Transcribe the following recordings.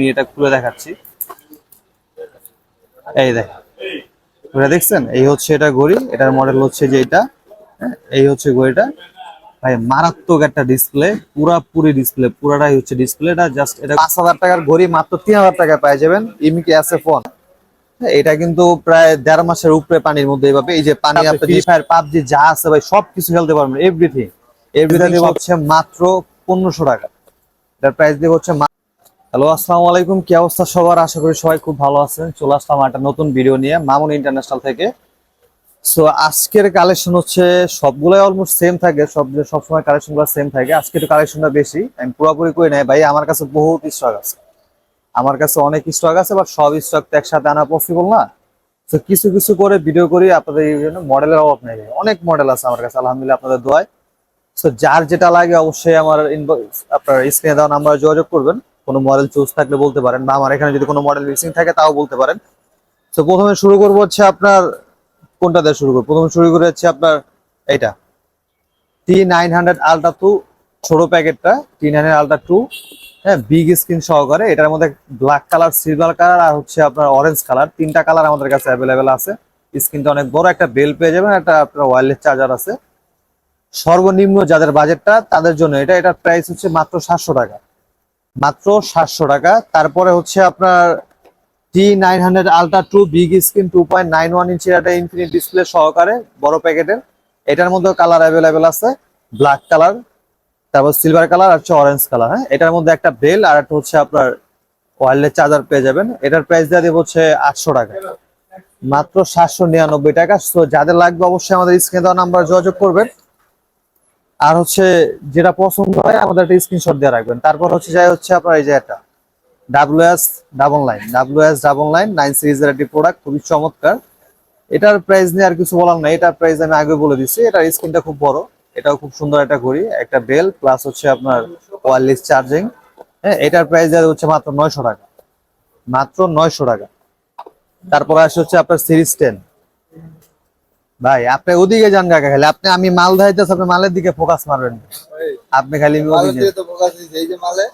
আমি এটা খুলে দেখাচ্ছি। এই দেখ। ঘড়ি দেখছেন? এই হচ্ছে এটা ঘড়ি এটার মডেল হচ্ছে যে এটা। হ্যাঁ, এই হচ্ছে ঘড়িটা। ভাই মারাত্মক একটা ডিসপ্লে পুরাপুরি ডিসপ্লে পুরাটাই হচ্ছে ডিসপ্লেটা জাস্ট এটা পাঁচ হাজার টাকার ঘড়ি মাত্র তিন হাজার টাকায় পাই যাবেন ইমিকে আছে ফোন এটা কিন্তু প্রায় দেড় মাসের উপরে পানির মধ্যে এভাবে এই যে পানি আপনি ফ্রি ফায়ার পাবজি যা আছে ভাই সবকিছু খেলতে পারবেন এভরিথিং এভরিথিং হচ্ছে মাত্র পনেরোশো টাকা। এটার প্রাইস দিয়ে হচ্ছে হ্যালো আসসালামু আলাইকুম। কি অবস্থা সবার? আশা করি সবাই খুব ভালো আছেন। চলে আসলাম একটা নতুন ভিডিও নিয়ে মামুন ইন্টারন্যাশনাল থেকে। সো আজকের কালেকশন হচ্ছে সবগুলাই অলমোস্ট সেম থাকে। সব সবসময় কালেকশনগুলো সেম থাকে। আজকে একটু কালেকশনটা বেশি। আমি পুরোপুরি করে নেই। ভাই, আমার কাছে বহুত স্টক আছে। আমার কাছে অনেক স্টক আছে বাট সব স্টক তো একসাথে আনা পসিবল না। তো কিছু কিছু করে ভিডিও করি, আপনাদের এই জন্য মডেলের অভাব নেই অনেক মডেল আছে আমার কাছে, আলহামদুলিল্লাহ, আপনাদের দোয়ায়। তো যার যেটা লাগে অবশ্যই আমার inbox- আপনার স্ক্রিনে দেওয়া নাম্বার যোগাযোগ করবেন। কোনো মডেল চুজ থাকলে বলতে পারেন বা আমার এখানে যদি কোনো মডেল মিসিং থাকে তাও বলতে পারেন। তো প্রথমে শুরু করব হচ্ছে আপনার, কোনটা দিয়ে শুরু করব? প্রথমে শুরু করে হচ্ছে আপনার এইটা। T nine hundred ultra two ছোট প্যাকেটটা টি নাইন আলট্রা টু হ্যাঁ বিগ স্ক্রিন সহকারে। এটার মধ্যে ব্ল্যাক কালার সিলভার কালার আর হচ্ছে আপনার অরেঞ্জ কালার তিনটা কালার আমাদের কাছে অ্যাভেলেবেল আছে। স্ক্রিনটা অনেক বড়, একটা বেল পেয়ে যাবেন, একটা আপনার ওয়্যারলেস চার্জার আছে। সর্বনিম্ন যাদের বাজেটটা তাদের জন্য এটা, এটার প্রাইস হচ্ছে মাত্র সাতশো টাকা। মাত্র সাতশো টাকা। তারপরে হচ্ছে আপনার T nine hundred ultra two big screen two point nine one ইঞ্চের একটা ইনফিনিট ডিসপ্লে সহকারে বড় প্যাকেটের। এটার মধ্যে কালার অ্যাভেলেবেল আছে ব্ল্যাক কালার তারপর সিলভার কালার আর হচ্ছে অরেঞ্জ কালার হ্যাঁ? এটার মধ্যে একটা বেল আর একটা হচ্ছে আপনার ওয়্যারলেস চার্জার পেয়ে যাবেন। এটার প্রাইস দিয়ে দেবো হচ্ছে আটশো টাকা। মাত্র সাতশো নিরানব্বই টাকা। তো যাদের লাগবে অবশ্যই আমাদের স্ক্রিনে দেওয়া নাম্বার যোগাযোগ করবেন। আর হচ্ছে যেটা পছন্দ হয়, আমাদের একটা স্ক্রিনশট দিয়ে রাখবেন। তারপর হচ্ছে যাই হচ্ছে আপনার এই যে একটা W S double line W S double line nine সিরিজের একটি প্রোডাক্ট খুবই চমৎকার। এটার প্রাইস নিয়ে আর কিছু বলার নাই। এটার প্রাইস আমি আগে বলে দিচ্ছি এটার স্ক্রিনটা খুব বড়। এটাও খুব সুন্দর একটা ঘড়ি, একটা বেল প্লাস হচ্ছে আপনার ওয়ারলেস চার্জিং হ্যাঁ এটার প্রাইস দেওয়া হচ্ছে মাত্র নয়শো টাকা। মাত্র নয়শো টাকা। তারপরে আসে হচ্ছে আপনার সিরিজ টেন ভাই আপনি ওদিকে যান কাকা খালি। আপনি আমি মাল ধাইতেছি আপনি মালের দিকে ফোকাস মারবেন। আপনি খালি ওদিকে তো দিছি, এই যে মালে।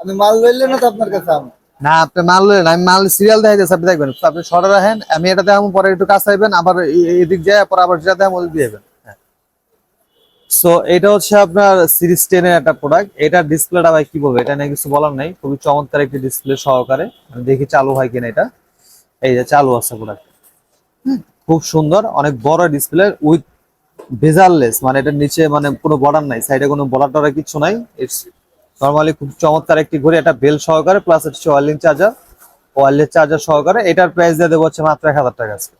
আমি মাল লইলে না তো আপনার কাছে আমি? না আপনি মাল লইলেন আমি মাল সিরিয়াল দেখাইতেছি আপনি দেখবেন। আপনি সরে রাখেন আমি এটা দেখাবো পরে একটু কাছে আইবেন আবার এদিক যায় পরে আবার যেটা দেখাবো ওদিক দিয়ে সো এটা হচ্ছে আপনার সিরিজ টেনের একটা প্রোডাক্ট এটা ডিসপ্লেটা ভাই কি বলব এটা নিয়ে কিছু বলার নাই। খুবই চমৎকার একটি ডিসপ্লে সহকারে। আমি দেখি চালু হয় কিনা এটা। এই যে চালু আছে প্রোডাক্ট খুব সুন্দর, অনেক বড় ডিসপ্লে উইথ ভেজারলেস মানে এটার নিচে মানে কোনো বর্ডার নাই সাইডে কোনো বর্ডার টর্ডার কিছু নাই। ইটস নর্মালি খুব চমৎকার একটি ঘড়ি, এটা বেল সহকারে প্লাস হচ্ছে ওয়ারলিং চার্জার ওয়ারলেস চার্জার সহকারে। এটার প্রাইস দিয়ে দেবো হচ্ছে মাত্র এক হাজার টাকা আজকে।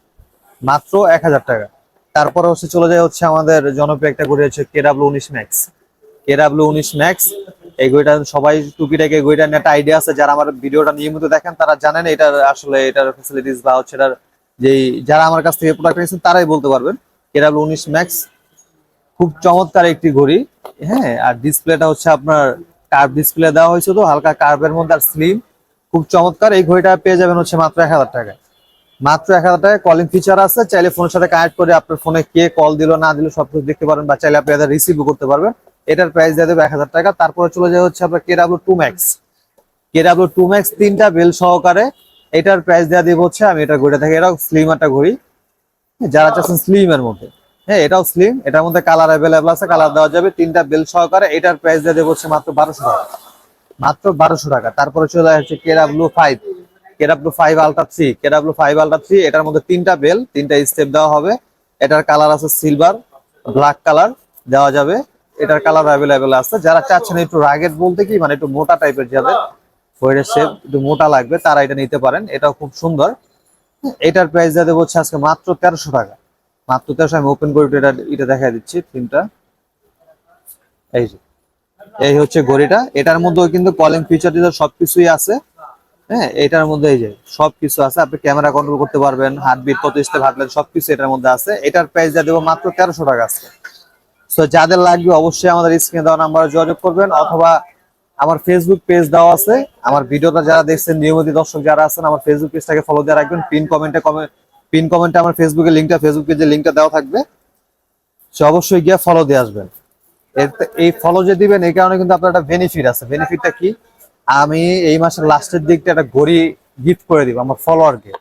মাত্র এক হাজার টাকা। তারপরে হচ্ছে চলে যায় হচ্ছে আমাদের জনপ্রিয় একটা ঘড়ি হচ্ছে কেডাব্লিউ উনিশ ম্যাক্স কেডাব্লিউ উনিশ ম্যাক্স এই ঘড়িটা সবাই টুকিটাকে এই ঘড়িটা নিয়ে একটা আইডিয়া আছে। যারা আমার ভিডিওটা নিয়মিত দেখেন, তারা জানেন এটার আসলে এটার ফেসিলিটিস বা হচ্ছে এটার যেই যারা আমার কাছ থেকে প্রোডাক্ট নিয়েছেন তারাই বলতে পারবেন। কেডাব্লিউ উনিশ ম্যাক্স খুব চমৎকার একটি ঘড়ি। হ্যাঁ আর ডিসপ্লেটা হচ্ছে আপনার কার্ভ ডিসপ্লে দেওয়া হয়েছে তো, হালকা কার্ভের মধ্যে আর স্লিম খুব চমৎকার, এই ঘড়িটা পেয়ে যাবেন হচ্ছে মাত্র এক হাজার টাকায়। মাত্র এক হাজার টাকায় কলিং ফিচার আছে, চাইলে ফোনের সাথে কানেক্ট করে আপনার ফোনে কে কল দিল, না দিল, সব কিছু দেখতে পারবেন বা চাইলে আপনি এদের রিসিভও করতে পারবেন। এটার প্রাইস দিয়ে দেবে এক হাজার টাকা। তারপরে চলে যায় হচ্ছে আপনার K W two max K W two max তিনটা বেল সহকারে এটার প্রাইস দেওয়া দিব হচ্ছে আমি এটা ঘড়িটা থাকি এটাও স্লিম একটা ঘড়ি। যারা চাচ্ছেন স্লিম এর মধ্যে। হ্যাঁ এটাও স্লিম এটার মধ্যে কালার অ্যাভেলেবল আছে কালার দেওয়া যাবে তিনটা বেল সহকারে এটার প্রাইস দিয়ে দেবো হচ্ছে মাত্র বারোশো টাকা। মাত্র বারোশো টাকা। তারপরে চলে আসছে KW five KW five ultra three KW five ultra three এটার মধ্যে তিনটা বেল তিনটা স্টেপ দেওয়া হবে। এটার কালার আছে সিলভার ব্ল্যাক কালার দেওয়া যাবে। এটার কালার অ্যাভেলেবেল আছে। যারা চাচ্ছেন একটু রাগেট বলতে কি মানে একটু মোটা টাইপের যাদের ওইটার শেপ একটু মোটা লাগবে তারা এটা নিতে পারেন এটাও খুব সুন্দর। এটার প্রাইস দিয়ে দেবো হচ্ছে আজকে মাত্র তেরোশো টাকা। মাত্র তেরোশো আমি ওপেন করে এটা এটা দেখা দিচ্ছি তিনটা এই যে এই হচ্ছে ঘড়িটা। এটার মধ্যেও কিন্তু কলিং ফিচার টিচার সবকিছুই আছে। হ্যাঁ এটার মধ্যে এই যে সবকিছু আছে। আপনি ক্যামেরা কন্ট্রোল করতে পারবেন হার্টবিট কত স্টেপ হাঁটলেন সবকিছু এটার মধ্যে আছে। এটার প্রাইস দিয়ে দেবো মাত্র তেরোশো টাকা আছে তো যাদের লাগবে অবশ্যই আমাদের স্ক্রিনে দেওয়া নাম্বারে যোগাযোগ করবেন অথবা আমার ফেসবুক পেজ দেওয়া আছে। আমার ভিডিওটা যারা দেখছেন, নিয়মিত দর্শক যারা আছেন, আমার ফেসবুক পেজটাকে ফলো দিয়ে রাখবেন। পিন কমেন্টে পিন কমেন্টে আমার ফেসবুকের লিঙ্কটা ফেসবুক পেজের লিঙ্কটা দেওয়া থাকবে। সে অবশ্যই গিয়ে ফলো দিয়ে আসবেন। এই ফলো যে দিবেন, এই কারণে কিন্তু আপনার একটা বেনিফিট আছে। বেনিফিটটা কি? আমি এই মাসের লাস্টের দিকটা একটা ঘড়ি গিফট করে দিব আমার ফলোয়ারকে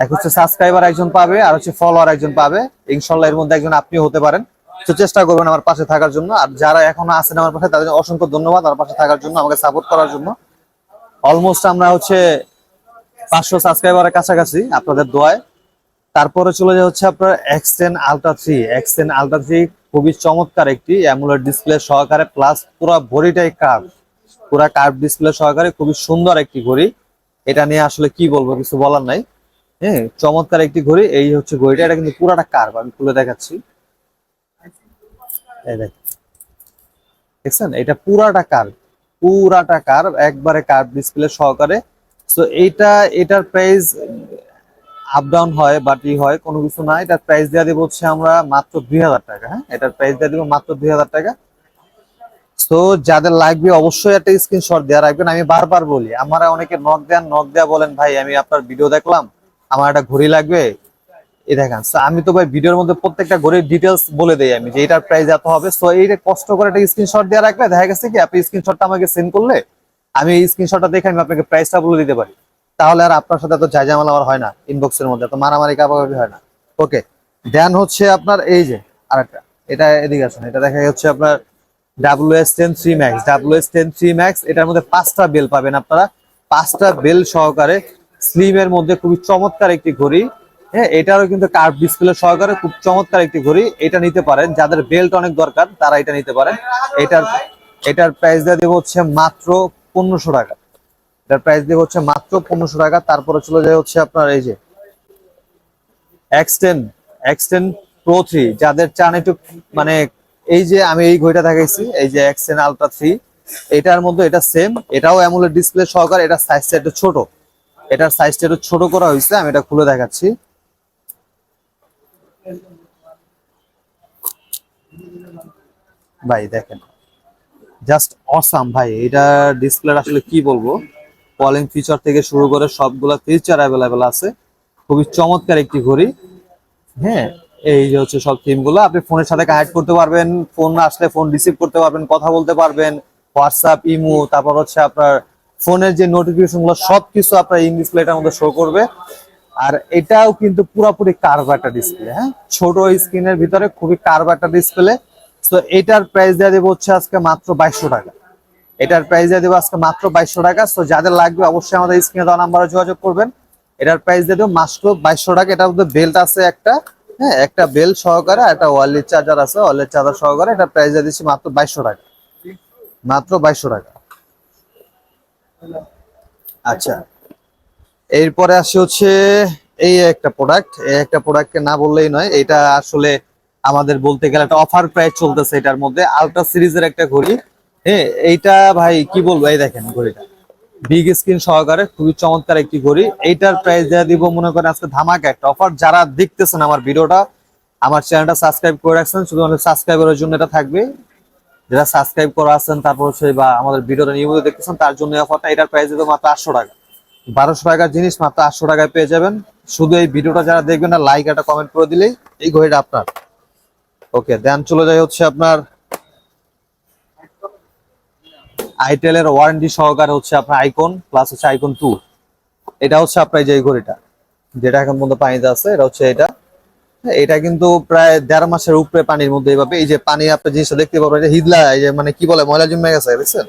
এক হচ্ছে সাবস্ক্রাইবার একজন পাবে, আর হচ্ছে ফলোয়ার একজন পাবে। ইনশাল্লাহ এর মধ্যে একজন আপনিও হতে পারেন। তো চেষ্টা করবেন আমার পাশে থাকার জন্য। আর যারা এখনও আছেন আমার পাশে তাদের অসংখ্য ধন্যবাদ আমার পাশে থাকার জন্য, আমাকে সাপোর্ট করার জন্য। অলমোস্ট আমরা হচ্ছে পাঁচশো সাবস্ক্রাইবারের কাছাকাছি আপনাদের দোয়ায়। তারপরে চলে যায় হচ্ছে আপনার X ten ultra three X ten ultra three খুবই চমৎকার একটি অ্যামুলেট ডিসপ্লে সহকারে প্লাস পুরো ঘড়িটাই কার্ভ পুরা কার্ভ ডিসপ্লে সহকারে খুবই সুন্দর একটি ঘড়ি। এটা নিয়ে আসলে কি বলব, কিছু বলার নাই। হ্যাঁ চমৎকার একটি ঘড়ি। এই হচ্ছে ঘড়িটা, এটা কিন্তু পুরাটা কার্ভ আমি খুলে দেখাচ্ছি। দেখছেন? এটা পুরাটা কার্ভ পুরাটা কার্ভ একবারে কার্ভ ডিসপ্লে সহকারে। তো এইটা, এটার প্রাইস আপ ডাউন হয় বাট হয়, কোনো কিছু না। এটার প্রাইস দেওয়া দিব হচ্ছে আমরা মাত্র দুই হাজার টাকা হ্যাঁ? এটার প্রাইস দেওয়া দিব মাত্র দুই হাজার টাকা। তো যাদের লাগবে অবশ্যই একটা স্ক্রিনশট দেওয়া রাখবেন। আমি বারবার বলি, আমরা অনেকে নক দেন নক দেয়া বলেন, ভাই, আমি আপনার ভিডিও দেখলাম, আমার একটা ঘড়ি লাগবে এই দেখেন আমি তো ভাই ভিডিওর মধ্যে প্রত্যেকটা ঘড়ির ডিটেলস বলে দেই আমি যে এটার প্রাইস এত হবে। সো এইটা কষ্ট করে একটা স্ক্রিনশট দেওয়া রাখলে দেখা গেছে কি, আপনি স্ক্রিনশটটা আমাকে সেন্ড করলে আমি এই স্ক্রিনশটটা দেখে আমি আপনাকে প্রাইসটা বলে দিতে পারি। তাহলে আর আপনার সাথে এত ঝাঁঝামেলা আমার হয় না ইনবক্সের মধ্যে তো মারামারি কাবাকাবি হয় না। ওকে দেন হচ্ছে আপনার এই যে আরেকটা, এটা এদিকে আসুন, এটা দেখা যাচ্ছে আপনার W S ten three max W S ten three max এটার মধ্যে পাঁচটা বেল পাবেন আপনারা। পাঁচটা বেল সহকারে স্লিমের মধ্যে খুবই চমৎকার একটি ঘড়ি। হ্যাঁ এটারও কিন্তু কার্ভ ডিসপ্লে সহকারে খুব চমৎকার একটি ঘড়ি। এটা নিতে পারেন। যাদের বেল্ট অনেক দরকার, তারা এটা নিতে পারেন। এটার এটার প্রাইস দিয়ে দেবো হচ্ছে মাত্র পনেরোশো টাকা। এটার প্রাইস দিয়ে হচ্ছে মাত্র পনেরোশো টাকা। তারপরে চলে যায় হচ্ছে আপনার এই যে এক্সটেন এক্সটেন প্রো থ্রি যাদের চান একটু মানে এই যে আমি এই ঘড়িটা দেখাইছি, এই যে এক্সটেন আলট্রা থ্রি এটার মধ্যে এটা সেম এটাও অ্যামুলেট ডিসপ্লে সহকারে, এটা সাইজটা একটু ছোট। এটার সাইজটা একটু ছোট করা হয়েছে, আমি এটা খুলে দেখাচ্ছি। ভাই, দেখেন। জাস্ট অসাম ভাই। এটা ডিসপ্লে আসলে কি বলব? কলিং ফিচার থেকে শুরু করে সবগুলা ফিচার অ্যাভেলেবেল আছে। খুবই চমৎকার একটি ঘড়ি। হ্যাঁ এই যে হচ্ছে সব থিমগুলো। আপনি ফোনের সাথে কানেক্ট করতে পারবেন। ফোন আসলে ফোন রিসিভ করতে পারবেন, কথা বলতে পারবেন। হোয়াটসঅ্যাপ ইমো তারপর হচ্ছে আপনার ফোনের যে নোটিফিকেশনগুলো, সবকিছু আপনার ইন ডিসপ্লেটার মধ্যে শো করবে। আর এটাও কিন্তু পুরোপুরি কার্ভ একটা ডিসপ্লে হ্যাঁ? ছোট স্ক্রিনের ভিতরে খুবই কার্ভ একটা ডিসপ্লে তো এটার প্রাইস দেওয়া দেবো হচ্ছে আজকে মাত্র বাইশশো টাকা। এটার প্রাইস দিয়ে দেবো আজকে মাত্র বাইশশো টাকা। তো যাদের লাগবে অবশ্যই আমাদের স্ক্রিনে দেওয়া নাম্বারে যোগাযোগ করবেন। এটার প্রাইস দিয়ে দেবো মাত্র বাইশশো টাকা। এটার মধ্যে বেল্ট আছে একটা হ্যাঁ একটা বেল সহকারে একটা ওয়ালের চার্জার আছে। ওয়ালের চার্জার সহকারে এটা প্রাইস দিয়ে দিচ্ছি মাত্র বাইশশো টাকা। মাত্র বাইশশো টাকা। আচ্ছা। এরপরে আসে হচ্ছে এই একটা প্রোডাক্ট এই একটা প্রোডাক্টকে না বললেই নয়, এটা আসলে আমাদের বলতে গেলে একটা অফার প্রাইস চলতেছে এটার মধ্যে। আলট্রা সিরিজের একটা ঘড়ি। হ্যাঁ এইটা ভাই, কি বলব? এই দেখেন ঘড়িটা। বিগ স্ক্রিন সহকারে, খুবই চমৎকার একটি ঘড়ি। এইটার প্রাইস দেওয়া দিব, মনে করেন আজকে ধামাকা একটা অফার যারা দেখতেছেন আমার ভিডিওটা, আমার চ্যানেলটা সাবস্ক্রাইব করে রাখছেন শুধু শুধুমাত্র সাবস্ক্রাইবারের জন্য এটা থাকবে। যারা সাবস্ক্রাইব করা আছেন, তারপর হচ্ছে বা আমাদের ভিডিওটা নিয়মিত দেখতেছেন, তার জন্য অফারটা এটার প্রাইস দিব মাত্র আটশো টাকা। বারোশো টাকার জিনিস মাত্র আটশো টাকায় পেয়ে যাবেন। শুধু এই ভিডিওটা যারা দেখবেন না লাইক একটা কমেন্ট করে দিলেই এই ঘড়িটা আপনার। ওকে দেন চলে যায় হচ্ছে আপনার আইটেলের ওয়ারেন্টি সহকারে হচ্ছে আপনার আইকন প্লাস হচ্ছে আইকন টু এটা হচ্ছে আপনার যে ঘড়িটা, যেটা এখন মধ্যে পানিতে আছে, এটা হচ্ছে এটা। এটা কিন্তু প্রায় দেড় মাসের উপরে পানির মধ্যে এইভাবে, এই যে পানি আপনি জিনিসটা দেখতে পাবেন যে হিদলা, এই যে মানে কি বলে, ময়লা জমে গেছে, বুঝছেন?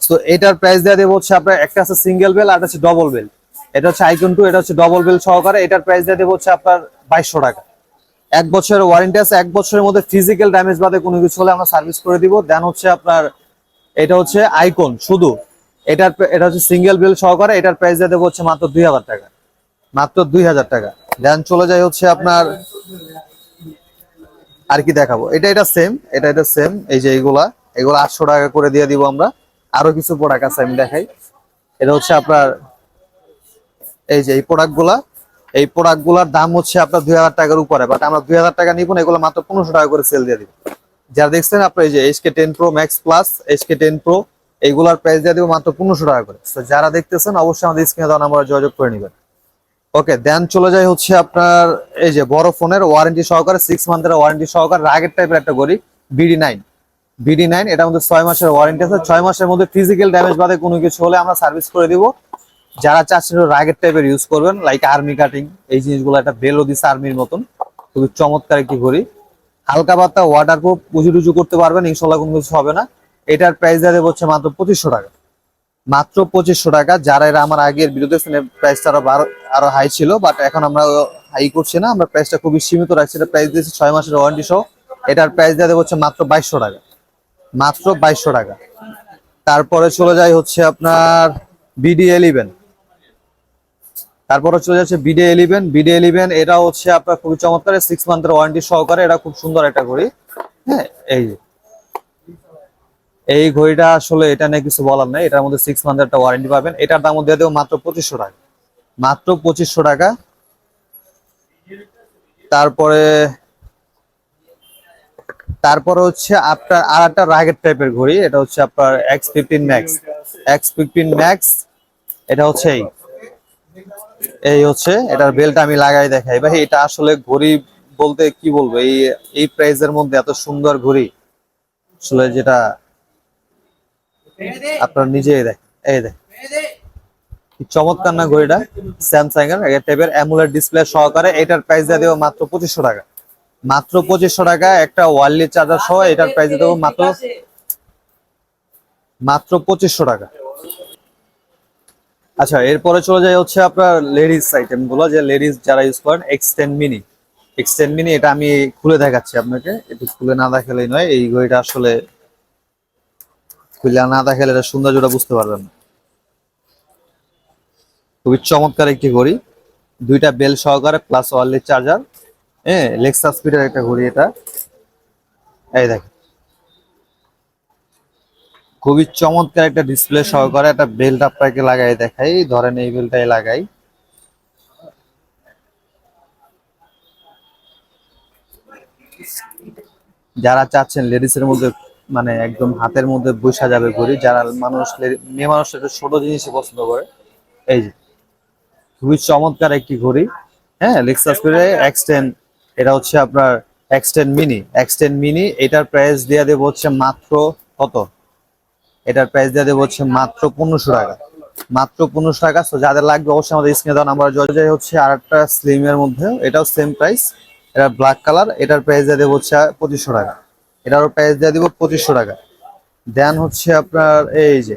তো এটার প্রাইস দেওয়া দেবো হচ্ছে আপনার, একটা আছে সিঙ্গেল বেল আর একটা হচ্ছে ডবল বেল এটা হচ্ছে আইকন টু এটা হচ্ছে ডবল বেল সহকারে, এটার প্রাইস দেওয়া দেবো হচ্ছে আপনার বাইশশো টাকা। এক বছরের ওয়ারেন্টি আছে, এক বছরের মধ্যে ফিজিক্যাল ড্যামেজ বাদে কোনো কিছু হলে আমরা সার্ভিস করে দিব। দেন হচ্ছে আপনার, এটা হচ্ছে আইকন শুধু। এটার এটা হচ্ছে সিঙ্গেল বিল সহকারে, এটার প্রাইস দিয়ে দেবো হচ্ছে মাত্র দুই হাজার টাকা। মাত্র দুই হাজার টাকা। দেন চলে যায় হচ্ছে আপনার, আর কি দেখাবো। এটা এটা সেম এটা এটা সেম এই যে এইগুলা এগুলো আটশো টাকা করে দিয়ে দিব আমরা। আরও কিছু প্রোডাক্ট আছে আমি দেখাই। এটা হচ্ছে আপনার, এই যে এই প্রোডাক্টগুলা। এই প্রোডাক্টগুলার দাম হচ্ছে আপনার দুই হাজার টাকার উপরে বাট আমরা দুই হাজার টাকা নিব না, এগুলো মাত্র পনেরোশো টাকা করে সেল দিয়ে দিব। যারা দেখছেন, আপনার এই যে HK ten pro max plus HK ten pro এইগুলার প্রাইস দিয়ে দিব মাত্র পনেরোশো টাকা করে। তো যারা দেখতেছেন, অবশ্যই আমাদের স্ক্রিনে দেওয়া নাম্বারে যোগাযোগ করে নেবেন। ওকে দেন চলে যায় হচ্ছে আপনার এই যে বড় ফোনের ওয়ারেন্টি সহকারে সিক্স মান্থের ওয়ারেন্টি সহকারে রাগের টাইপের একটা গড়ি বিডি নাইন বিডি নাইন এটার মধ্যে ছয় মাসের ওয়ারেন্টি আছে। ছয় মাসের মধ্যে ফিজিক্যাল ড্যামেজ বাদে কোনো কিছু হলে আমরা সার্ভিস করে দিব। যারা চাচ্ছেন রাগের টাইপের ইউজ করবেন লাইক আর্মি কাটিং এই জিনিসগুলো একটা বেলও দিচ্ছে আর্মির মতন। খুবই চমৎকার একটি ঘড়ি। হালকা পাত্তা ওয়াটার প্রুফ পুজো টুজু করতে পারবেন ইনশাল্লাহ কোনো কিছু হবে না। এটার প্রাইস দেওয়া হচ্ছে মাত্র পঁচিশশো টাকা। মাত্র পঁচিশশো টাকা। যারা এরা আমার আগের বিরুদ্ধে শুনে প্রাইসটা আরও বারো আরও হাই ছিল বাট এখন আমরা হাই করছি না। আমরা প্রাইসটা খুবই সীমিত রাখছি। এটা প্রাইস দিয়েছি ছয় মাসের ওয়ারেন্টি সহ। এটার প্রাইস দেওয়া হচ্ছে মাত্র বাইশশো টাকা। মাত্র বাইশশো টাকা। তারপরে চলে যায় হচ্ছে আপনার বিডি এলিভেন তারপরে চলে যাচ্ছে বিডি এলিভেন বিডি এলিভেন এটা হচ্ছে আপনার খুবই চমৎকার সিক্স মান্থের ওয়ারেন্টি সহকারে এটা খুব সুন্দর একটা ঘড়ি। হ্যাঁ এই এই ঘড়িটা আসলে এটা নিয়ে কিছু বলার নাই, এটার মধ্যে সিক্স মান্থের একটা ওয়ারেন্টি পাবেন। এটার দাম দিয়ে দেবো মাত্র পঁচিশশো টাকা। মাত্র পঁচিশশো টাকা। তারপরে তারপরে হচ্ছে আপনার আর একটা রাগের টাইপের ঘড়ি, এটা হচ্ছে আপনার X fifteen max X fifteen max এটা হচ্ছে এই। এই হচ্ছে, এটার বেলটা আমি লাগাই দেখাই। ভাই, এটা আসলে ঘড়ি বলতে কি বলব? এই এই প্রাইজের মধ্যে এত সুন্দর ঘড়ি। আসলে যেটা আপনার নিজেই দেখ, এই দেখ। চমৎকার না ঘড়িটা? স্যামসাং এর টাইপের অ্যামুলেট ডিসপ্লে সহকারে এটার প্রাইস দিয়ে দেবো মাত্র পঁচিশশো টাকা। মাত্র পঁচিশশো টাকা একটা ওয়ারলি চার্জার সহ এটার প্রাইস দিয়ে দেবো মাত্র মাত্র পঁচিশশো টাকা। আচ্ছা এরপরে চলে যায় হচ্ছে আপনার লেডিস আইটেমগুলো যে লেডিস যারা ইউজ করেন এক্সটেন মিনি এক্সটেন মিনি এটা আমি খুলে দেখাচ্ছি আপনাকে। একটু খুলে না দেখালেই নয়, এই ঘড়িটা আসলে খুলে না দেখালে এটা সৌন্দর্যটা বুঝতে পারবেন না। খুবই চমৎকার একটি ঘড়ি। দুইটা বেল সহকারে প্লাস ওয়ারলেস চার্জার হ্যাঁ লেক্সাস স্পিডের একটা ঘড়ি এটা। এই দেখেন। খুবই চমৎকার একটা ডিসপ্লে সহকারে একটা বেল্ট আপনাকে লাগাই দেখাই। ধরেন এই বেলটাই লাগাই। যারা চাচ্ছেন লেডিস এর মধ্যে মানে একদম হাতের মধ্যে বসা যাবে ঘড়ি, যারা মানুষ, মেয়ে মানুষ একটু ছোট জিনিসই পছন্দ করে, এই যে, খুবই চমৎকার একটি ঘড়ি। হ্যাঁ লেক্সাস স্পিডে এক্সটেন এটা হচ্ছে আপনার X ten mini X ten mini এটার প্রাইস দেওয়া দেবো হচ্ছে মাত্র কত? এটার প্রাইস দেওয়া দেবো হচ্ছে মাত্র পনেরোশো টাকা। মাত্র পনেরোশো টাকা। তো যাদের লাগবে অবশ্যই আমাদের স্ক্রিনে দেওয়া নাম্বার যোগাযোগ হচ্ছে আর একটা স্লিম এর মধ্যে, এটাও সেম প্রাইস এটা ব্ল্যাক কালার এটার প্রাইস দিয়ে দেবো হচ্ছে পঁচিশশো টাকা। এটারও প্রাইস দিয়ে দেবো পঁচিশশো টাকা। দেন হচ্ছে আপনার এই যে,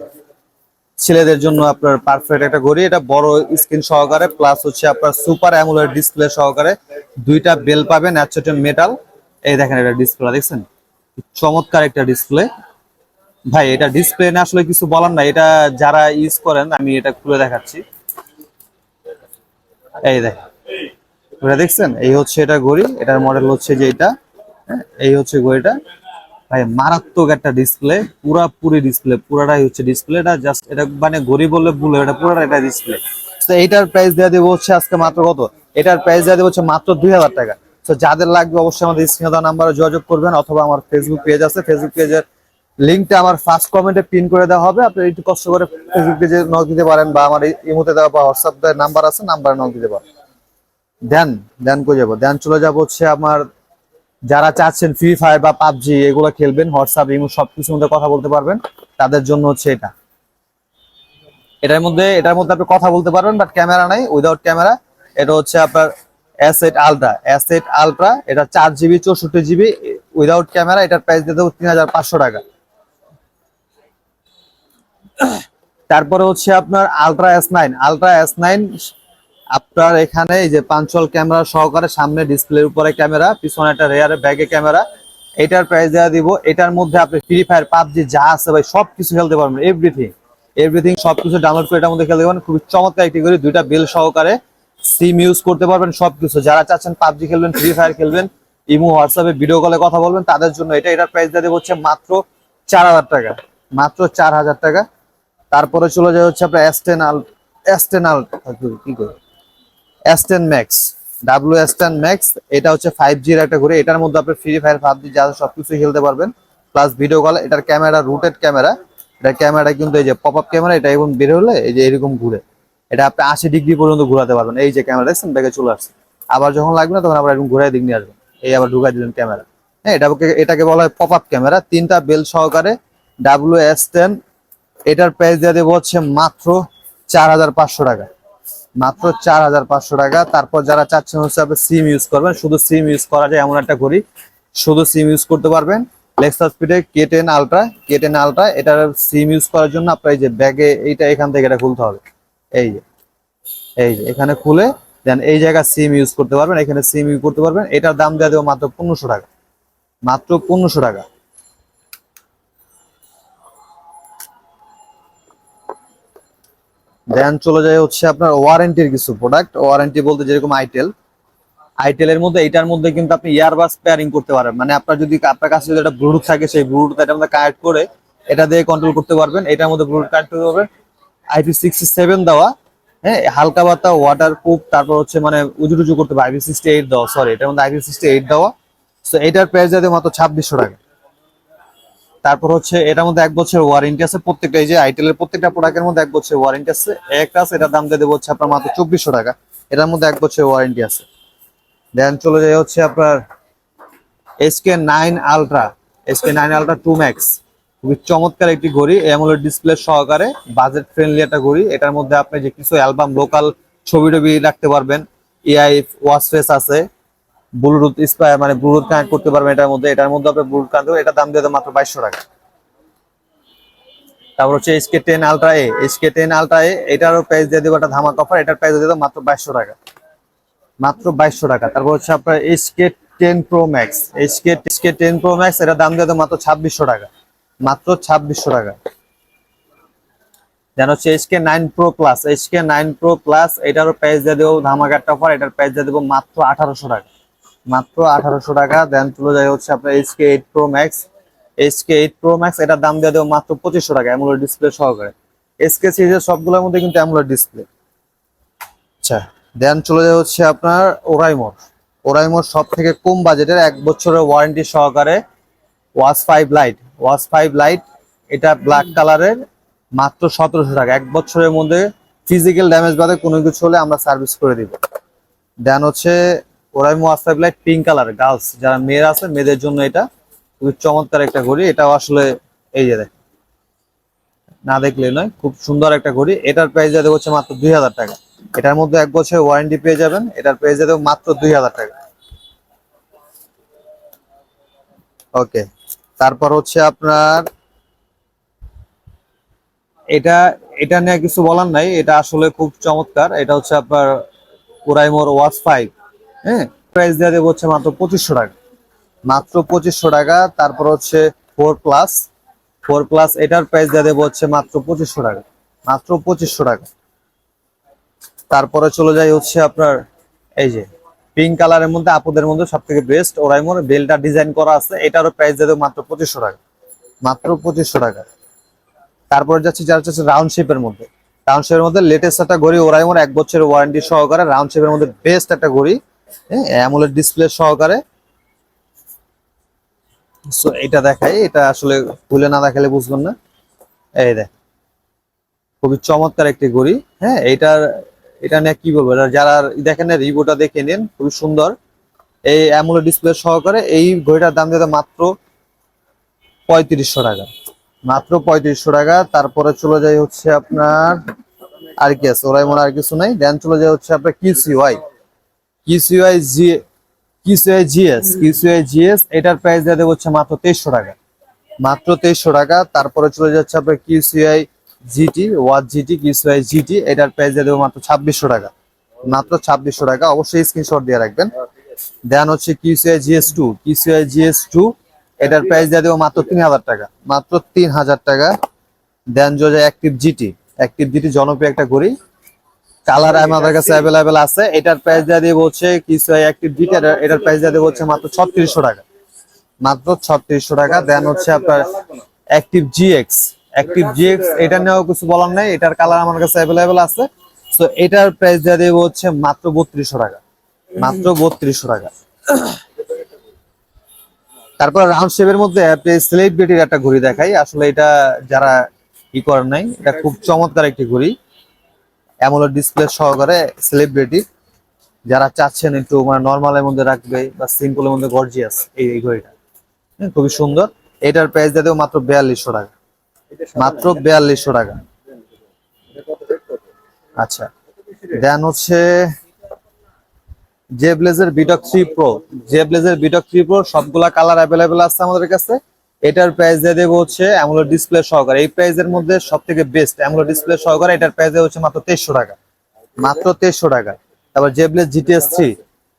ছেলেদের জন্য আপনার পারফেক্ট একটা ঘড়ি, এটা বড় স্ক্রিন সহকারে প্লাস হচ্ছে আপনার সুপার অ্যামুলার ডিসপ্লে সহকারে দুইটা বেল পাবেন অ্যাচেটেন মেটাল এই দেখেন এটা ডিসপ্লে দেখছেন? চমৎকার একটা ডিসপ্লে ভাই এটা ডিসপ্লে না আসলে কিছু বলার না এটা যারা ইউজ করেন আমি এটা খুলে দেখাচ্ছি। এই দেখ দেখছেন? এই হচ্ছে এটা ঘড়ি এটার মডেল হচ্ছে যে এটা। হ্যাঁ, এই হচ্ছে ঘড়িটা। ভাই মারাত্মক একটা ডিসপ্লে পুরাপুরি ডিসপ্লে পুরাটাই হচ্ছে ডিসপ্লে এটা জাস্ট এটা মানে ঘড়ি বললে ভুল এটা পুরাটা এটা ডিসপ্লে তো এইটার প্রাইস দেওয়া দেবো হচ্ছে আজকে মাত্র কত? এটার প্রাইস দেওয়া দেবো হচ্ছে মাত্র দুই হাজার টাকা। তো যাদের লাগবে অবশ্যই আমাদের স্ক্রিনে দেওয়া নাম্বারে যোগাযোগ করবেন অথবা আমার ফেসবুক পেজ আছে। ফেসবুক পেজের লিঙ্কটা আমার ফার্স্ট কমেন্টে পিন করে দেওয়া হবে। আপনি একটু কষ্ট করে ফেসবুক পেজে নক দিতে পারেন বা আমার এই ইমোতে দেওয়া বা হোয়াটসঅ্যাপ নাম্বার আছে নাম্বারে নক দিতে পারেন। দেন দেন কই যাব? দেন চলে যাব হচ্ছে আমার যারা চাচ্ছেন ফ্রি ফায়ার বা পাবজি এগুলো খেলবেন হোয়াটসঅ্যাপ ইমো সবকিছুর মধ্যে কথা বলতে পারবেন। তাদের জন্য হচ্ছে এটা। এটার মধ্যে এটার মধ্যে আপনি কথা বলতে পারবেন বাট ক্যামেরা নাই উইদাউট ক্যামেরা এটা হচ্ছে আপনার অ্যাসেট আলট্রা অ্যাসেট আলট্রা এটা চার জিবি চৌষট্টি জিবি উইদাউট ক্যামেরা এটার প্রাইস দিতে দেবো তিন হাজার পাঁচশো টাকা। তারপরে হচ্ছে আপনার ultra S nine ultra S nine আপনার এখানে এই যে পাঞ্চল ক্যামেরা সহকারে সামনে ডিসপ্লের উপরে ক্যামেরা, পিছনে একটা রেয়ার ব্যাগে ক্যামেরা। এটার প্রাইস দেওয়া দিব, এটার মধ্যে আপনি ফ্রি ফায়ার পাবজি যা আছে ভাই, সবকিছু খেলতে পারবেন এভরিথিং এভরিথিং সবকিছু ডাউনলোড করে এটার মধ্যে খেলতে পারবেন। খুবই চমৎকার একটি করে দুইটা বিল সহকারে সিম ইউজ করতে পারবেন সবকিছু। যারা চাচ্ছেন পাবজি খেলবেন ফ্রি ফায়ার খেলবেন, ইমো, হোয়াটসঅ্যাপে ভিডিও কলে কথা বলবেন, তাদের জন্য এটা, এটার প্রাইস দেওয়া দেবো হচ্ছে মাত্র চার হাজার টাকা। মাত্র চার হাজার টাকা। তারপরে চলে যায় হচ্ছে আপনার এসটেন আল কি করে? S ten max W S ten max এটা হচ্ছে ফাইভ জির একটা ঘুরে এটার মধ্যে আপনি ফ্রি ফায়ার পাবজি, যা সবকিছু খেলতে পারবেন। প্লাস ভিডিও কল এটার ক্যামেরা রুটেড ক্যামেরা এটা ক্যামেরা কিন্তু এই যে পপ আপ ক্যামেরা এটা এবং বের হলে এই যে এরকম ঘুরে। এটা আপনি আশি ডিগ্রি পর্যন্ত ঘোরাতে পারবেন। এই যে ক্যামেরা দেখছেন? ব্যাগে চলে আসছে। আবার যখন লাগবে না, তখন আবার এরকম ঘুরাই দিক নিয়ে আসবেন। এই আবার ঢুকাই দিলেন ক্যামেরা হ্যাঁ এটাকে এটাকে বলা হয় পপ আপ ক্যামেরা তিনটা বেল সহকারে ডাব্লিউ এস টেন এটার প্রাইস দিয়ে দেবো হচ্ছে মাত্র চার হাজার পাঁচশো টাকা। মাত্র চার হাজার পাঁচশো টাকা। তারপর যারা চাচ্ছেন হচ্ছে আপনি সিম ইউজ করবেন। শুধু সিম ইউজ করা যায় এমন একটা ঘড়ি। শুধু সিম ইউজ করতে পারবেন। লেক্সাস স্পিডে K ten ultra K ten ultra এটার সিম ইউজ করার জন্য আপনার এই যে ব্যাগে এইটা এখান থেকে এটা খুলতে হবে। এই যে এই যে, এখানে খুলে দেন এই জায়গায় সিম ইউজ করতে পারবেন। এখানে সিম ইউজ করতে পারবেন। এটার দাম দেওয়া দেবো মাত্র পনেরোশো টাকা। মাত্র পনেরোশো টাকা। দেন চলে যায় হচ্ছে আপনার ওয়ারেন্টির কিছু প্রোডাক্ট ওয়ারেন্টি বলতে যেরকম আইটেল আইটেলের মধ্যে এটার মধ্যে কিন্তু আপনি ইয়ারবাস পেয়ারিং করতে পারেন মানে আপনার যদি আপনার কাছে যদি একটা ব্লুটুথ থাকে, সেই ব্লুটুথ এটার মধ্যে কানেক্ট করে এটা দিয়ে কন্ট্রোল করতে পারবেন। এটার মধ্যে ব্লুটুথ কানেক্ট করতে পারবেন। আইপি সিক্সটি সেভেন দেওয়া। হ্যাঁ হালকা বাতা ওয়াটার প্রুফ তারপর হচ্ছে মানে উজু টুজু করতে পারবে আইপি সিক্সটি এইট দেওয়া সরি এটার মধ্যে আইপি সিক্সটি এইট দেওয়া। তো এটার প্রাইস যাতে মাত্র ছাব্বিশশো টাকা। তারপর হচ্ছে এটার মধ্যে এক বছর ওয়ারেন্টি আছে। প্রত্যেকটা এই যে আইটেলের প্রত্যেকটা প্রোডাক্টের মধ্যে এক বছর ওয়ারেন্টি আছে। একটা আছে, এটার দাম দিয়ে দেবো হচ্ছে আপনার মাত্র চব্বিশশো টাকা। এটার মধ্যে এক বছর ওয়ারেন্টি আছে। দেন চলে যায় হচ্ছে আপনার SK nine ultra SK nine ultra two max খুবই চমৎকার একটি ঘড়ি অ্যামোলেড ডিসপ্লে সহকারে বাজেট ফ্রেন্ডলি একটা ঘড়ি। এটার মধ্যে আপনি যে কিছু অ্যালবাম লোকাল ছবি টবি রাখতে পারবেন। এআই ওয়াশ ফেস আছে। ব্লুটুথ স্পায়ার মানে ব্লুটুথ কানেক্ট করতে পারবেন এটার মধ্যে। এটার মধ্যে আপনি ব্লুটুথ কানেক্ট এটার দাম দিয়ে মাত্র বাইশশো টাকা। তারপর হচ্ছে SK ten ultra A SK ten ultra A এটারও প্রাইস দিয়ে দেবো একটা ধামাক অফার এটার প্রাইস দিয়ে দেবো মাত্র বাইশশো টাকা। মাত্র বাইশশো টাকা। তারপর হচ্ছে আপনার SK ten pro max SK SK ten pro max এটার দাম দিয়ে দেবো মাত্র ছাব্বিশশো টাকা। মাত্র ছাব্বিশশো টাকা। দেন হচ্ছে SK nine pro plus SK nine pro plus এটারও প্রাইস দিয়ে দেবো ধামাক একটা অফার এটার প্রাইস দিয়ে দেবো মাত্র আঠারোশো টাকা। মাত্র আঠারোশো টাকা। দেন চলে যায় হচ্ছে আপনার HK eight pro max HK eight pro max এটার দাম দিয়ে দেবো মাত্র পঁচিশশো টাকা অ্যামুলার ডিসপ্লে সহকারে। এসকে সিরিজের সবগুলোর মধ্যে কিন্তু অ্যামুলার ডিসপ্লে আচ্ছা। দেন চলে যায় হচ্ছে আপনার ওরাইমোর ওরাইমোর সব থেকে কম বাজেটের এক বছরের ওয়ারেন্টি সহকারে watch five lite watch five lite এটা ব্ল্যাক কালারের মাত্র সতেরোশো টাকা। এক বছরের মধ্যে ফিজিক্যাল ড্যামেজ বাদে কোনো কিছু হলে আমরা সার্ভিস করে দিব। দেন হচ্ছে Oraimo watch lite pink colour girls যারা মেয়েরা আছে, মেয়েদের জন্য এটা খুবই চমৎকার একটা ঘড়ি। এটাও আসলে এই যে না দেখলে নয়, খুব সুন্দর একটা ঘড়ি। এটার প্রাইস যাতে হচ্ছে মাত্র দুই হাজার টাকা। এটার মধ্যে এক বছর ওয়ারেন্টি পেয়ে যাবেন। এটার প্রাইস যাতে মাত্র দুই হাজার টাকা। ওকে তারপর হচ্ছে আপনার, এটা এটা নিয়ে কিছু বলার নাই। এটা আসলে খুব চমৎকার। এটা হচ্ছে আপনার ওরাইমোর ওয়াচ ফাইভ হ্যাঁ? প্রাইস দেওয়া দেবো হচ্ছে মাত্র পঁচিশশো টাকা। মাত্র পঁচিশশো টাকা, তারপর হচ্ছে ফোর প্লাস ফোর প্লাস এটার প্রাইস দেওয়া দেবো হচ্ছে মাত্র পঁচিশশো টাকা। মাত্র পঁচিশশো টাকা। তারপরে চলে যাই হচ্ছে আপনার, এই যে পিঙ্ক কালারের মধ্যে আপুদের মধ্যে সব থেকে বেস্ট ওরাইমোর বেলটা ডিজাইন করা আছে, এটারও প্রাইস দেবে মাত্র পঁচিশশো টাকা। মাত্র পঁচিশশো টাকা। তারপরে যাচ্ছি যারা হচ্ছে রাউন্ড শেপের মধ্যে। রাউন্ড শেপের মধ্যে লেটেস্ট একটা ঘড়ি ওরাইমোর এক বছরের ওয়ারেন্টি সহকারে রাউন্ড শেপের মধ্যে বেস্ট একটা ঘড়ি অ্যামুলেট ডিসপ্লে সহকারে। সো এটা দেখাই, এটা আসলে খুলে না দেখালে বুঝবেন না। এই দেখ, খুবই চমৎকার একটি ঘড়ি। হ্যাঁ এটার এটা নিয়ে কি বলব যারা দেখেন রিভিউটা দেখে নিন, খুবই সুন্দর। এই অ্যামুলেট ডিসপ্লে সহকারে এই ঘড়িটার দাম দিতে মাত্র পঁয়ত্রিশশো টাকা। মাত্র পঁয়ত্রিশশো টাকা, তারপরে চলে যায় হচ্ছে আপনার আর কি আছে, ওরাই মনে আর কিছু নাই। দেন চলে যায় হচ্ছে আপনার QCY QCY G QCY GS QCY GS এটার প্রাইস দিয়ে দেবো হচ্ছে মাত্র তেইশশো টাকা। মাত্র তেইশশো টাকা, তারপরে চলে যাচ্ছে আপনার QCI GT watt GT QCI GT এটার প্রাইস দিয়ে দেবো মাত্র ছাব্বিশশো টাকা। মাত্র ছাব্বিশশো টাকা, অবশ্যই স্ক্রিনশট দিয়ে রাখবেন। দেন হচ্ছে QCI GS two QCI GS two এটার প্রাইস দিয়ে দেবো মাত্র তিন হাজার টাকা। মাত্র তিন হাজার টাকা। দেন যে অ্যাক্টিভ জিটি অ্যাক্টিভ জিটি জনপ্রিয় একটা ঘড়ি। কালার আমাদের কাছে অ্যাভেলেবেল আছে এটার প্রাইস দিয়ে দেবো হচ্ছে কিউসিআই অ্যাক্টিভ জিটি এটার প্রাইস দিয়ে দেবো হচ্ছে মাত্র ছত্রিশশো টাকা। মাত্র ছত্রিশশো টাকা দেন হচ্ছে আপনার অ্যাক্টিভ জিএক্স অ্যাক্টিভ জিএক্স এটা নিয়েও কিছু বলার নাই এটার কালার আমার কাছে অ্যাভেলেবেল আছে। তো এটার প্রাইস দিয়ে দেবো হচ্ছে মাত্র বত্রিশশো টাকা। মাত্র বত্রিশশো টাকা। তারপর রাউন্ড শেপের মধ্যে আপনি সেলিব্রিটির একটা ঘড়ি দেখাই। আসলে এটা যারা ই করেন নাই এটা খুব চমৎকার একটি ঘড়ি। অ্যামোলেড ডিসপ্লে সহকারে সেলিব্রিটি যারা চাচ্ছেন একটু মানে নর্মালের মধ্যে রাখবে বা সিম্পলের মধ্যে গর্জিয়াস এই ঘড়িটা। খুবই সুন্দর। এটার প্রাইস দিয়ে দেবো মাত্র বিয়াল্লিশশো টাকা। মাত্র বিয়াল্লিশশো টাকা। আচ্ছা। দেন হচ্ছে জে ব্লেজের বিটক থ্রি প্রো জে ব্লেজের বিটক থ্রি প্রো সবগুলা কালার অ্যাভেলেবেল আছে আমাদের কাছে। এটার প্রাইস দিয়ে দেবো হচ্ছে অ্যামুলো ডিসপ্লে সহকারে। এই প্রাইসের মধ্যে সব থেকে বেস্ট অ্যামুলো ডিসপ্লে সহকারে এটার প্রাইস দেওয়া হচ্ছে মাত্র তেইশশো টাকা। মাত্র তেইশশো টাকা। তারপর Zeblaze GTS three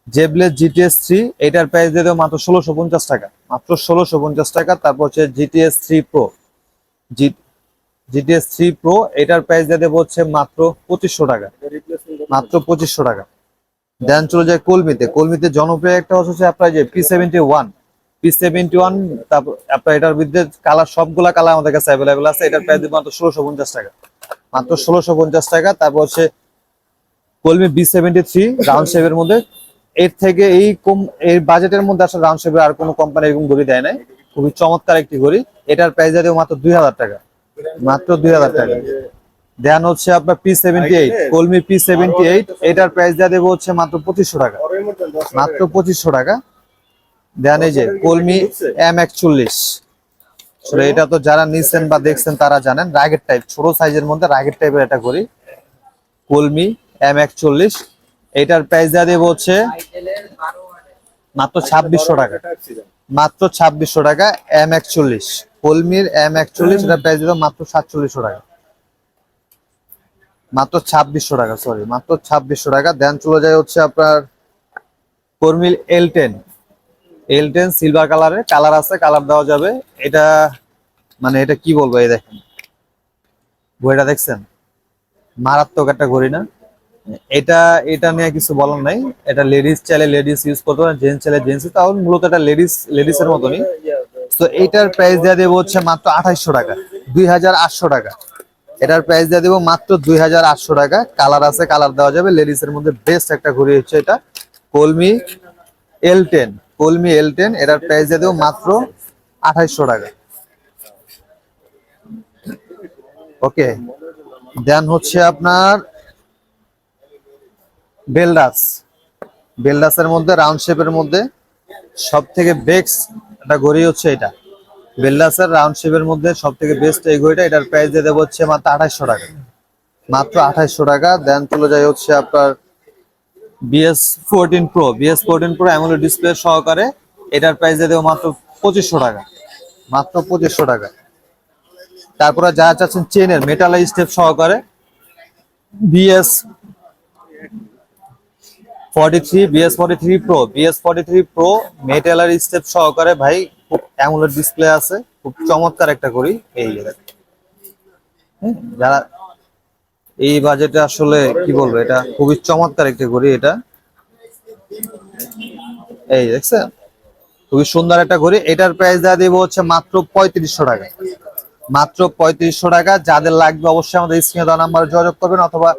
Zeblaze GTS three এটার প্রাইস দিয়ে দেবো মাত্র ষোলোশো পঞ্চাশ টাকা। মাত্র ষোলোশো পঞ্চাশ টাকা। তারপর হচ্ছে GTS three pro G GTS three pro এটার প্রাইস দিয়ে দেবো হচ্ছে মাত্র পঁচিশশো টাকা। মাত্র পঁচিশশো টাকা। দেন চলে যায় কলমিতে কলমিতে জনপ্রিয় একটা হচ্ছে আপনার যে P seventy one P seventy one তারপর আপনার এটার কালার সবগুলা কালার আমাদের কাছে আছে। এটার মাত্র ষোলোশো পঞ্চাশ টাকা। মাত্র ষোলোশো পঞ্চাশ টাকা। তারপর হচ্ছে কলমি বি সেভেন্টি থ্রি রাউন্ড মধ্যে। এর থেকে এই কম বাজেটের মধ্যে আসলে রাউন্ড আর কোনো কোম্পানি এরকম ঘড়ি দেয় নাই। খুবই চমৎকার একটি ঘড়ি। এটার প্রাইস দেবো মাত্র দুই হাজার টাকা। মাত্র দুই হাজার টাকা। দেন হচ্ছে আপনার P seventy eight Colmi P seventy eight এটার প্রাইস দেওয়া দেবো হচ্ছে মাত্র পঁচিশশো টাকা। মাত্র পঁচিশশো টাকা। দেন এই যে কলমি এম একচল্লিশ। এটা তো যারা নিচ্ছেন বা দেখছেন তারা জানেন রাগের টাইপ ছোট সাইজের মধ্যে রাগের টাইপের এটা করি। কলমি এম একচল্লিশ। এটার প্রাইস দেওয়া দেবো হচ্ছে মাত্র ছাব্বিশশো টাকা। মাত্র ছাব্বিশশো টাকা এম একচল্লিশ। কলমির এম একচল্লিশ এটার প্রাইস দেবো মাত্র সাতচল্লিশশো টাকা। মাত্র ছাব্বিশশো টাকা সরি মাত্র ছাব্বিশশো টাকা। দেন চলে যায় হচ্ছে আপনার কর্মিল L ten L ten silver কালারের কালার আছে কালার দেওয়া যাবে। এটা মানে এটা কি বলব, এই দেখেন। ঘড়িটা দেখছেন? মারাত্মক একটা ঘড়ি না। এটা এটা নিয়ে কিছু বলার নাই। এটা লেডিস চাইলে লেডিস ইউজ করতে পারেন জেন্টস চাইলে জেন্টস তাও মূলত এটা লেডিস লেডিস এর মতনই। তো এইটার প্রাইস দেওয়া দেবো হচ্ছে মাত্র আঠাইশশো টাকা, দুই হাজার আটশো টাকা। এটার প্রাইস দিয়ে দেবো মাত্র দুই হাজার আটশো টাকা। কালার আছে কালার দেওয়া যাবে। লেডিস এর মধ্যে বেস্ট একটা ঘড়ি হচ্ছে এটা। কলমি এল টেন কলমি এল টেন এটার প্রাইস দিয়ে দেবো মাত্র আঠাইশশো টাকা। ওকে, দেন হচ্ছে আপনার বেলডাস বেলডাসের মধ্যে রাউন্ড শেপের মধ্যে সব থেকে বেস্ট একটা ঘড়ি হচ্ছে এটা। বেলডাসের রাউন্ড শেপের মধ্যে সব থেকে বেস্ট এই ঘড়িটা, এটার প্রাইস দিয়ে দেবো হচ্ছে মাত্র আঠাইশশো টাকা। মাত্র আঠাইশশো টাকা, দেন চলে যায় হচ্ছে আপনার BS fourteen pro BS fourteen pro AMOLED display সহকারে এটার প্রাইস দেবো মাত্র পঁচিশশো টাকা। মাত্র পঁচিশশো টাকা। তারপরে যারা চাচ্ছেন চেনের মেটাল স্টেপ সহকারে BS forty three BS forty three pro BS forty three pro মেটেলার step সহকারে ভাই খুব অ্যামুলেট ডিসপ্লে আছে, খুব চমৎকার একটা করি এই যে দেখেন। যারা এই বাজেটে আসলে কি বলব, এটা খুবই চমৎকার একটা ঘড়ি এটা। এই দেখছেন? খুবই সুন্দর একটা ঘড়ি। এটার প্রাইস দেওয়া দিব হচ্ছে মাত্র পঁয়ত্রিশশো টাকা। মাত্র পঁয়ত্রিশশো টাকা। যাদের লাগবে অবশ্যই আমাদের স্ক্রিনে দেওয়া নাম্বারে যোগাযোগ করবেন অথবা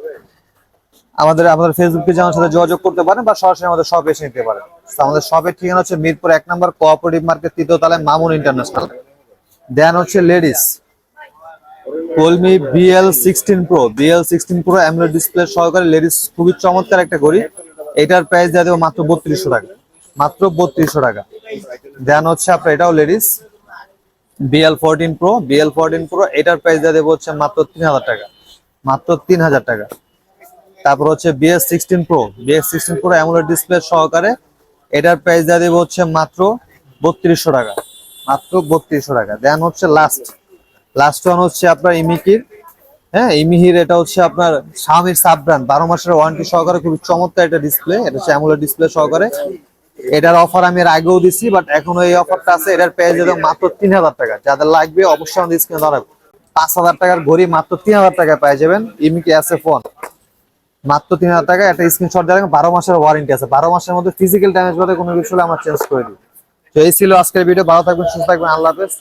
আমাদের আমাদের ফেসবুক পেজে আমার সাথে যোগাযোগ করতে পারেন বা সরাসরি আমাদের শপে এসে নিতে পারেন। আমাদের শপের ঠিকানা হচ্ছে মিরপুর এক নম্বর কোঅপারেটিভ মার্কেট তৃতীয় তলায় মামুন ইন্টারন্যাশনাল দেন হচ্ছে ladies Colmi BL sixteen pro BL sixteen pro AMOLED display সহকারে লেডিস খুবই চমৎকার একটা ঘড়ি। এটার প্রাইস দেওয়া দেবো মাত্র বত্রিশশো টাকা। মাত্র বত্রিশশো টাকা। দেন হচ্ছে আপনার এটাও ladies BL fourteen pro BL fourteen pro এটার প্রাইস দেওয়া দেবো হচ্ছে মাত্র তিন হাজার টাকা। মাত্র তিন হাজার টাকা। তারপর হচ্ছে BS sixteen pro BS sixteen pro AMOLED display সহকারে এটার প্রাইস দেওয়া দেবো হচ্ছে মাত্র বত্রিশশো টাকা। মাত্র বত্রিশশো টাকা। দেন হচ্ছে লাস্ট লাস্ট ওয়ান হচ্ছে আপনার ইমিকির হ্যাঁ ইমিহির এটা হচ্ছে আপনার স্বামীর সাব ব্র্যান্ড বারো মাসের ওয়ারেন্টি সহকারে খুবই চমৎকার একটা ডিসপ্লে এটা হচ্ছে ডিসপ্লে সহকারে। এটার অফার আমি এর আগেও দিছি বাট এখনও এই অফারটা আছে। এটার প্রাইস দেবো মাত্র তিন হাজার টাকা। যাদের লাগবে অবশ্যই আমাদের স্ক্রিনে দাঁড়াবে পাঁচ হাজার টাকার ঘড়ি মাত্র তিন হাজার টাকায় পেয়ে যাবেন। ইমিকি আছে ফোন মাত্র তিন হাজার টাকা একটা স্ক্রিনশট দেবেন বারো মাসের ওয়ারেন্টি আছে। বারো মাসের মধ্যে ফিজিক্যাল ড্যামেজ বলে কোনো কিছু হলে আমরা চেঞ্জ করে দিই। তো এই ছিল আজকের ভিডিও ভালো থাকবেন, সুস্থ থাকবেন। আল্লাহ হাফেজ।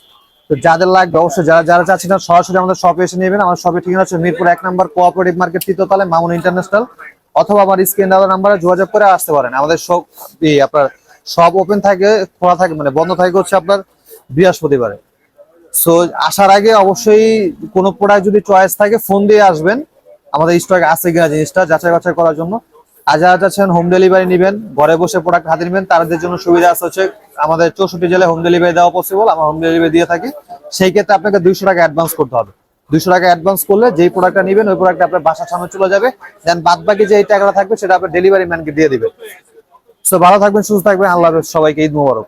তো যাদের লাগবে অবশ্যই যারা যারা চাচ্ছেন সরাসরি আমাদের শপে এসে নেবেন। আমার শপের ঠিকানা হচ্ছে মিরপুর এক নম্বর কোঅপারেটিভ মার্কেট তৃতীয়তলায় মামুন ইন্টারন্যাশনাল অথবা আমার স্ক্রিন দেওয়ার নাম্বারে যোগাযোগ করে আসতে পারেন। আমাদের সব আপনার সব ওপেন থাকে, খোলা থাকে মানে বন্ধ থাকে হচ্ছে আপনার বৃহস্পতিবারে। সো আসার আগে অবশ্যই কোনো প্রোডাক্ট যদি চয়েস থাকে ফোন দিয়ে আসবেন। আমাদের স্টক আছে কিনা জিনিসটা যাচাই বাছাই করার জন্য। আর যারা চাচ্ছেন হোম ডেলিভারি নেবেন, ঘরে বসে প্রোডাক্ট হাতে নেবেন, তাদের জন্য সুবিধা আছে হচ্ছে আমাদের চৌষট্টি জেলায় হোম ডেলিভারি দেওয়া পসিবল আমরা হোম ডেলিভারি দিয়ে থাকি। সেই ক্ষেত্রে আপনাকে দুইশো টাকা অ্যাডভান্স করতে হবে। দুইশো টাকা অ্যাডভান্স করলে যেই প্রোডাক্টটা নেবেন, ওই প্রোডাক্ট আপনার বাসার সামনে চলে যাবে। দেন বাদ বাকি যে টাকাটা থাকবে, সেটা আপনার ডেলিভারি ম্যানকে দিয়ে দিবেন সো ভালো থাকবেন, সুস্থ থাকবেন, আল্লাহ সবাইকে ঈদ মুবারক।